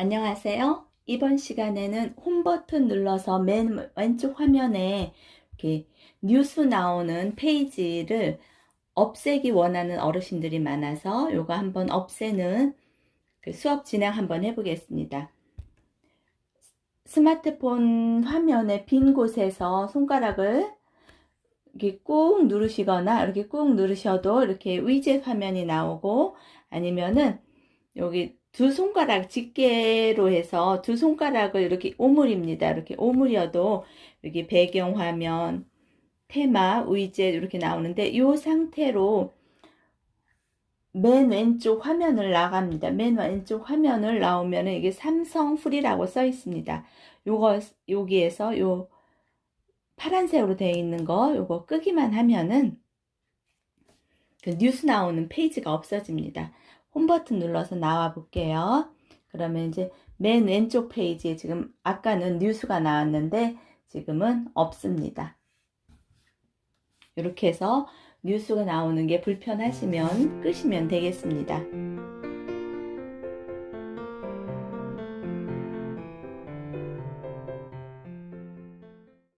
안녕하세요. 이번 시간에는 홈 버튼 눌러서 맨 왼쪽 화면에 이렇게 뉴스 나오는 페이지를 없애기 원하는 어르신들이 많아서 요거 한번 없애는 그 수업 진행 한번 해보겠습니다. 스마트폰 화면의 빈 곳에서 손가락을 이렇게 꾹 누르시거나 이렇게 꾹 누르셔도 이렇게 위젯 화면이 나오고 아니면은 여기 두 손가락 집게로 해서 두 손가락을 이렇게 오물입니다. 이렇게 오물여도 여기 배경 화면, 테마, 위젯 이렇게 나오는데 이 상태로 맨 왼쪽 화면을 나갑니다. 맨 왼쪽 화면을 나오면은 이게 삼성 프리라고 써 있습니다. 요거 여기에서 요 파란색으로 되어 있는 거 요거 끄기만 하면은 그 뉴스 나오는 페이지가 없어집니다. 홈 버튼 눌러서 나와 볼게요. 그러면 이제 맨 왼쪽 페이지에 지금 아까는 뉴스가 나왔는데 지금은 없습니다. 이렇게 해서 뉴스가 나오는 게 불편하시면 끄시면 되겠습니다.